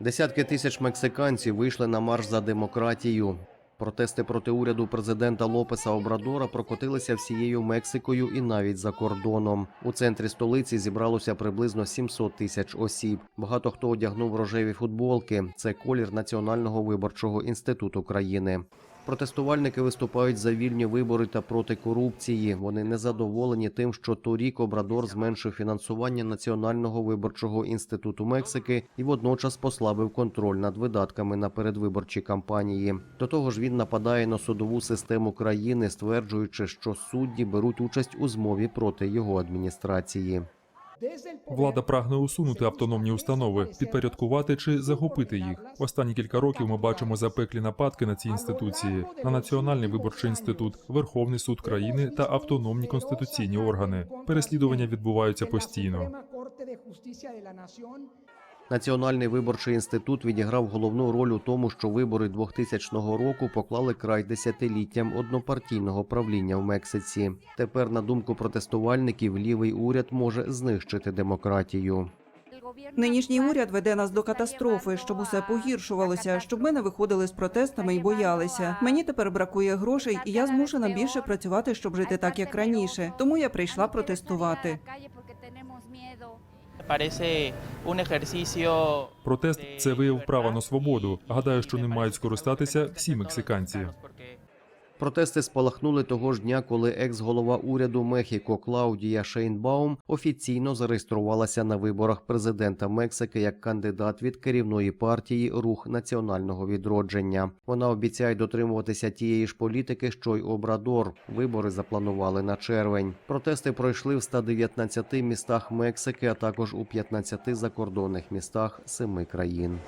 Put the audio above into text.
Десятки тисяч мексиканців вийшли на марш за демократію. Протести проти уряду президента Лопеса Обрадора прокотилися всією Мексикою і навіть за кордоном. У центрі столиці зібралося приблизно 700 тисяч осіб. Багато хто одягнув рожеві футболки. Це колір Національного виборчого інституту країни. Протестувальники виступають за вільні вибори та проти корупції. Вони незадоволені тим, що торік Обрадор зменшив фінансування Національного виборчого інституту Мексики і водночас послабив контроль над видатками на передвиборчі кампанії. До того ж, він нападає на судову систему країни, стверджуючи, що судді беруть участь у змові проти його адміністрації. Влада прагне усунути автономні установи, підпорядкувати чи захопити їх. Останні кілька років ми бачимо запеклі нападки на ці інституції, на національний виборчий інститут, Верховний суд країни та автономні конституційні органи. Переслідування відбуваються постійно. Національний виборчий інститут відіграв головну роль у тому, що вибори 2000 року поклали край десятиліттям однопартійного правління в Мексиці. Тепер, на думку протестувальників, лівий уряд може знищити демократію. Нинішній уряд веде нас до катастрофи, щоб усе погіршувалося, щоб ми не виходили з протестами і боялися. Мені тепер бракує грошей, і я змушена більше працювати, щоб жити так, як раніше. Тому я прийшла протестувати. Протест це вияв права на свободу. Гадаю, що ним мають скористатися всі мексиканці. Протести спалахнули того ж дня, коли екс-голова уряду Мехіко Клаудія Шейнбаум офіційно зареєструвалася на виборах президента Мексики як кандидат від керівної партії Рух національного відродження. Вона обіцяє дотримуватися тієї ж політики, що й Обрадор. Вибори запланували на червень. Протести пройшли в 119 містах Мексики, а також у 15 закордонних містах семи країн.